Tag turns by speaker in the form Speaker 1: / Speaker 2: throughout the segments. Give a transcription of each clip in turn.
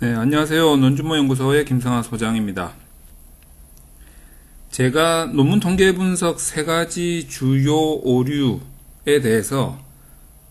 Speaker 1: 네, 안녕하세요. 논주모 연구소의 김성하 소장입니다. 제가 논문 통계 분석 세 가지 주요 오류에 대해서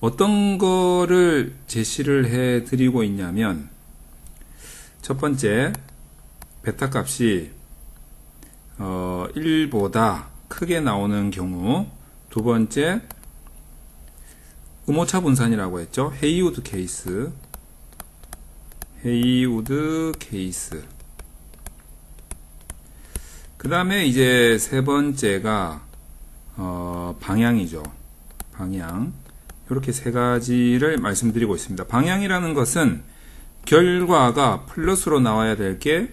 Speaker 1: 어떤 거를 제시를 해 드리고 있냐면 첫 번째 베타 값이 어, 1보다 크게 나오는 경우 두 번째 음오차 분산이라고 했죠. 헤이우드 케이스 헤이우드 케이스 그 다음에 이제 세 번째가 어, 방향이죠. 방향 이렇게 세 가지를 말씀드리고 있습니다. 방향이라는 것은 결과가 플러스로 나와야 될 게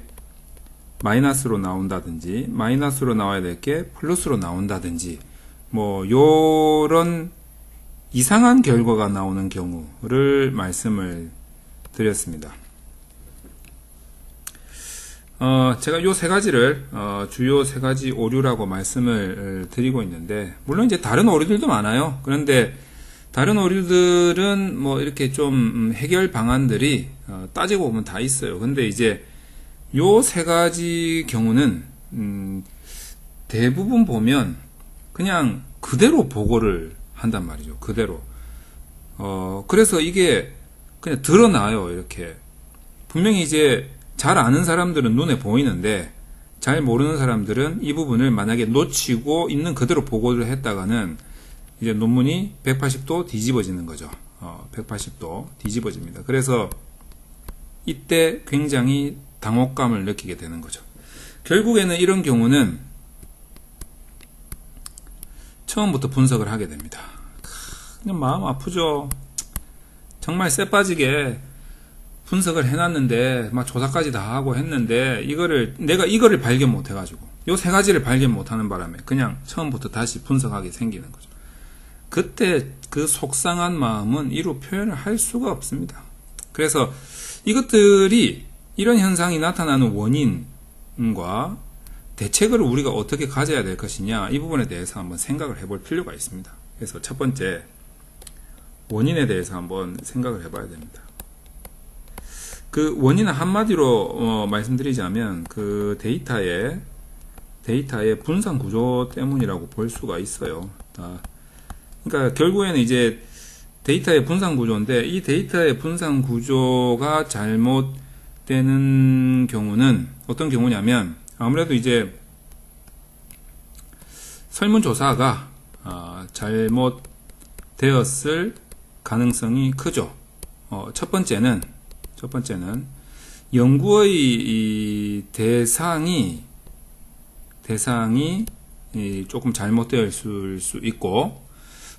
Speaker 1: 마이너스로 나온다든지 마이너스로 나와야 될 게 플러스로 나온다든지 뭐 요런 이상한 결과가 나오는 경우를 말씀을 드렸습니다. 어, 제가 요 세 가지를 어, 주요 세 가지 오류라고 말씀을 드리고 있는데 물론 이제 다른 오류들도 많아요. 그런데 다른 오류들은 뭐 이렇게 좀 음, 해결 방안들이 어, 따지고 보면 다 있어요. 근데 이제 요 세 가지 경우는 음, 대부분 보면 그냥 그대로 보고를 한단 말이죠. 그대로. 어, 그래서 이게 그냥 드러나요. 이렇게. 분명히 이제 잘 아는 사람들은 눈에 보이는데 잘 모르는 사람들은 이 부분을 만약에 놓치고 있는 그대로 보고를 했다가는 이제 논문이 180도 뒤집어지는 거죠. 어, 180도 뒤집어집니다. 그래서 이때 굉장히 당혹감을 느끼게 되는 거죠. 결국에는 이런 경우는 처음부터 분석을 하게 됩니다. 그냥 마음 아프죠. 정말 쎄 빠지게 분석을 해놨는데 막 조사까지 다 하고 했는데 이거를 내가 이거를 발견 못 해가지고 요 세 가지를 발견 못하는 바람에 그냥 처음부터 다시 분석하게 생기는 거죠. 그때 그 속상한 마음은 이루 표현을 할 수가 없습니다. 그래서 이것들이 이런 현상이 나타나는 원인과 대책을 우리가 어떻게 가져야 될 것이냐 이 부분에 대해서 한번 생각을 해볼 필요가 있습니다. 그래서 첫 번째 원인에 대해서 한번 생각을 해봐야 됩니다. 그 원인은 한마디로 어, 말씀드리자면 그 데이터의 데이터의 분산 구조 때문이라고 볼 수가 있어요. 아, 그러니까 결국에는 이제 데이터의 분산 구조인데 이 데이터의 분산 구조가 잘못되는 경우는 어떤 경우냐면 아무래도 이제 설문조사가 어, 잘못되었을 가능성이 크죠. 어, 첫 번째는 첫 번째는 연구의 대상이 대상이 조금 잘못되어 있을 수 있고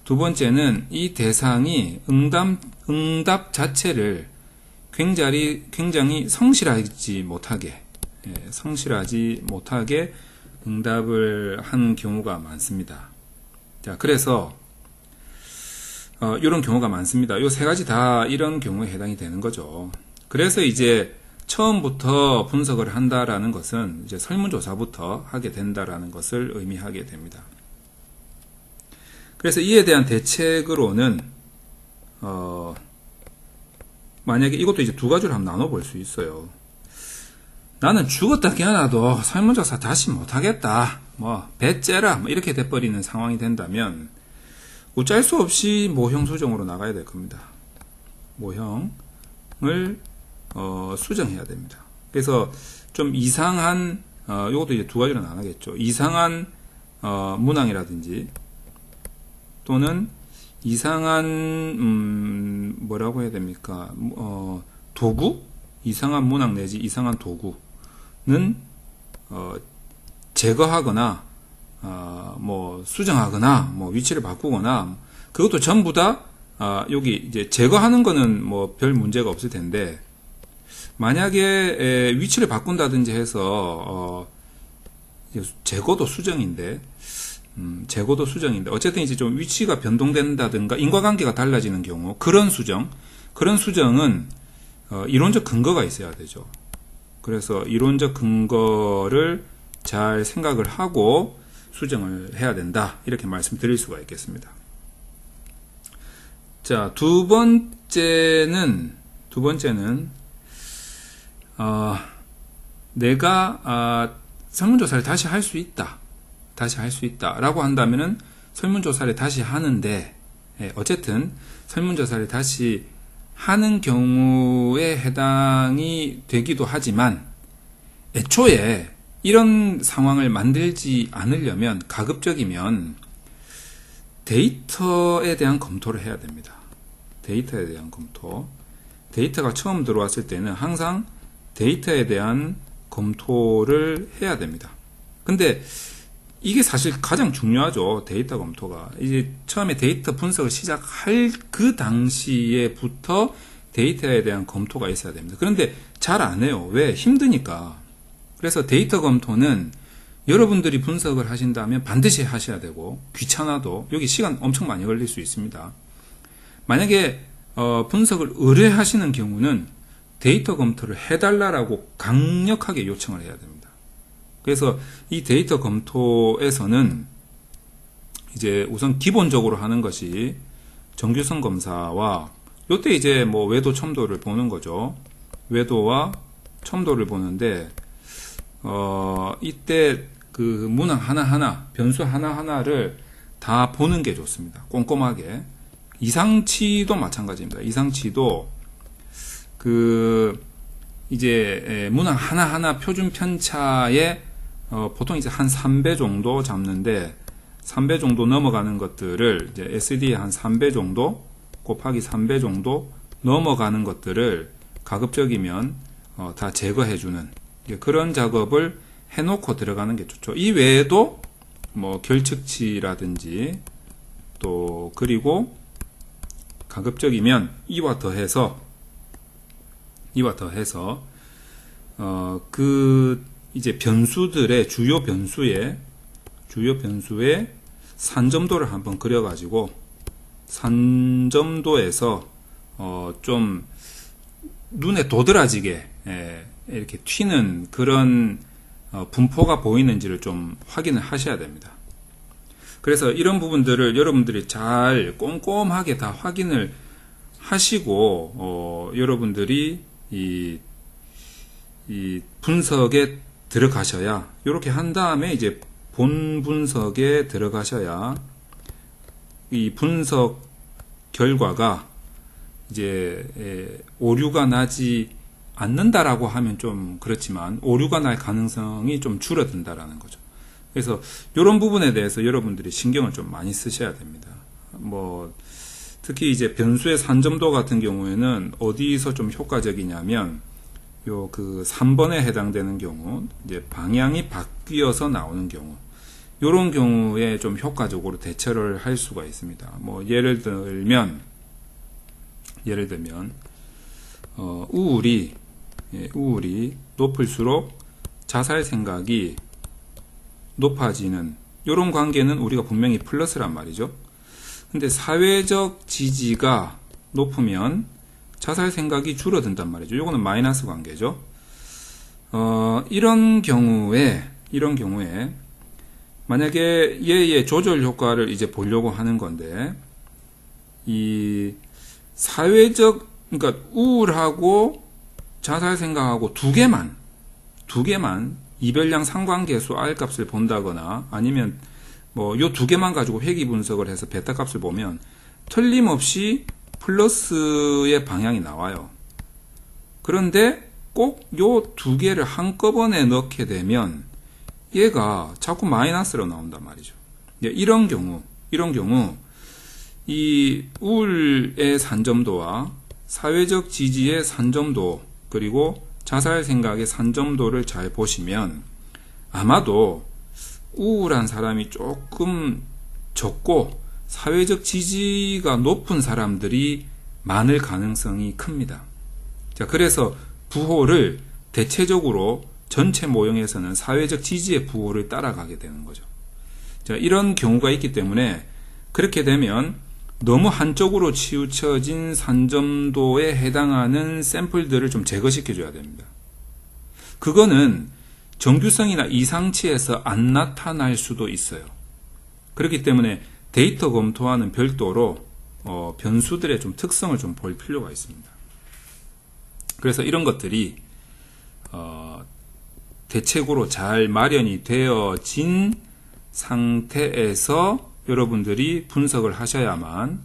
Speaker 1: 두 번째는 이 대상이 응답 응답 자체를 굉장히 굉장히 성실하지 못하게 예, 성실하지 못하게 응답을 한 경우가 많습니다. 자, 그래서 어, 이런 경우가 많습니다. 이세 가지 다 이런 경우에 해당이 되는 거죠. 그래서 이제 처음부터 분석을 한다라는 것은 이제 설문조사부터 하게 된다라는 것을 의미하게 됩니다. 그래서 이에 대한 대책으로는 어, 만약에 이것도 이제 두 가지로 한번 나눠볼 수 있어요. 나는 죽었다 깨어나도 설문조사 다시 못하겠다. 뭐, 배째라. 뭐 이렇게 돼버리는 상황이 된다면, 어쩔 수 없이 모형 수정으로 나가야 될 겁니다. 모형을 어, 수정해야 됩니다. 그래서 좀 이상한 어, 이것도 이제 두 가지로 나가겠죠. 이상한 어, 문항이라든지 또는 이상한 음, 뭐라고 해야 됩니까? 어, 도구 이상한 문항 내지 이상한 도구는 어, 제거하거나 어, 뭐 수정하거나 뭐 위치를 바꾸거나 그것도 전부 다 어, 여기 이제 제거하는 거는 뭐 별 문제가 없을 텐데 만약에 에, 위치를 바꾼다든지 해서 어, 제거도 수정인데 음, 제거도 수정인데 어쨌든 이제 좀 위치가 변동된다든가 인과관계가 달라지는 경우 그런 수정 그런 수정은 어, 이론적 근거가 있어야 되죠. 그래서 이론적 근거를 잘 생각을 하고 수정을 해야 된다 이렇게 말씀드릴 수가 있겠습니다. 자, 두 번째는 두 번째는 어, 내가 아, 설문조사를 다시 할 수 있다. 다시 할 수 있다 라고 한다면은 설문조사를 다시 하는데 예, 어쨌든 설문조사를 다시 하는 경우에 해당이 되기도 하지만 애초에 이런 상황을 만들지 않으려면 가급적이면 데이터에 대한 검토를 해야 됩니다. 데이터에 대한 검토. 데이터가 처음 들어왔을 때는 항상 데이터에 대한 검토를 해야 됩니다. 근데 이게 사실 가장 중요하죠. 데이터 검토가. 이제 처음에 데이터 분석을 시작할 그 당시에부터 데이터에 대한 검토가 있어야 됩니다. 그런데 잘 안 해요. 왜? 힘드니까. 그래서 데이터 검토는 여러분들이 분석을 하신다면 반드시 하셔야 되고 귀찮아도 여기 시간 엄청 많이 걸릴 수 있습니다. 만약에 어, 분석을 의뢰하시는 경우는 데이터 검토를 해달라라고 강력하게 요청을 해야 됩니다. 그래서 이 데이터 검토에서는 이제 우선 기본적으로 하는 것이 정규성 검사와 요때 이제 뭐 외도 첨도를 보는 거죠. 외도와 첨도를 보는데 어 이때 그 문항 하나하나 변수 하나하나를 다 보는 게 좋습니다. 꼼꼼하게 이상치도 마찬가지입니다. 이상치도 그 이제 문항 하나하나 표준 편차에 어 보통 이제 한 3배 정도 잡는데 3배 정도 넘어가는 것들을 이제 SD 한 3배 정도 곱하기 3배 정도 넘어가는 것들을 가급적이면 어, 다 제거해 주는 그런 작업을 해놓고 들어가는 게 좋죠. 이 외에도 뭐 결측치라든지 또 그리고 가급적이면 이와 더해서 이와 더해서 어 그 이제 변수들의 주요 변수의 주요 변수의 산점도를 한번 그려가지고 산점도에서 어 좀 눈에 도드라지게 예, 이렇게 튀는 그런 어, 분포가 보이는지를 좀 확인을 하셔야 됩니다. 그래서 이런 부분들을 여러분들이 잘 꼼꼼하게 다 확인을 하시고 어, 여러분들이 이, 이 분석에 들어가셔야 이렇게 한 다음에 이제 본 분석에 들어가셔야 이 분석 결과가 이제 오류가 나지 않는다라고 하면 좀 그렇지만 오류가 날 가능성이 좀 줄어든다라는 거죠. 그래서 이런 부분에 대해서 여러분들이 신경을 좀 많이 쓰셔야 됩니다. 뭐 특히 이제 변수의 산점도 같은 경우에는 어디서 좀 효과적이냐면 요 그 3번에 해당되는 경우 이제 방향이 바뀌어서 나오는 경우 이런 경우에 좀 효과적으로 대처를 할 수가 있습니다. 뭐 예를 들면 예를 들면 어, 우울이 예, 우울이 높을수록 자살 생각이 높아지는 이런 관계는 우리가 분명히 플러스란 말이죠. 근데 사회적 지지가 높으면 자살 생각이 줄어든단 말이죠. 이거는 마이너스 관계죠. 어, 이런 경우에 이런 경우에 만약에 얘의 조절 효과를 이제 보려고 하는 건데 이 사회적 그러니까 우울하고 자살 생각하고 두 개만 두 개만 이별량 상관계수 R 값을 본다거나 아니면 뭐 요 두 개만 가지고 회귀 분석을 해서 베타 값을 보면 틀림없이 플러스의 방향이 나와요. 그런데 꼭 요 두 개를 한꺼번에 넣게 되면 얘가 자꾸 마이너스로 나온단 말이죠. 이런 경우, 이런 경우 이 우울의 산점도와 사회적 지지의 산점도 그리고 자살 생각의 산점도를 잘 보시면 아마도 우울한 사람이 조금 적고 사회적 지지가 높은 사람들이 많을 가능성이 큽니다. 자, 그래서 부호를 대체적으로 전체 모형에서는 사회적 지지의 부호를 따라가게 되는 거죠. 자, 이런 경우가 있기 때문에 그렇게 되면 너무 한쪽으로 치우쳐진 산점도에 해당하는 샘플들을 좀 제거시켜 줘야 됩니다. 그거는 정규성이나 이상치에서 안 나타날 수도 있어요. 그렇기 때문에 데이터 검토와는 별도로 어, 변수들의 좀 특성을 좀 볼 필요가 있습니다. 그래서 이런 것들이 대책으로 잘 마련이 되어진 상태에서 여러분들이 분석을 하셔야만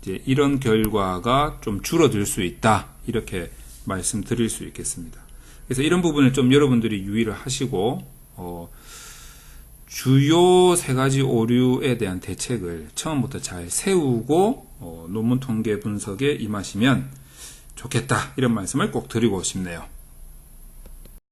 Speaker 1: 이제 이런 결과가 좀 줄어들 수 있다. 이렇게 말씀드릴 수 있겠습니다. 그래서 이런 부분을 좀 여러분들이 유의를 하시고 어, 주요 세 가지 오류에 대한 대책을 처음부터 잘 세우고 어, 논문 통계 분석에 임하시면 좋겠다 이런 말씀을 꼭 드리고 싶네요.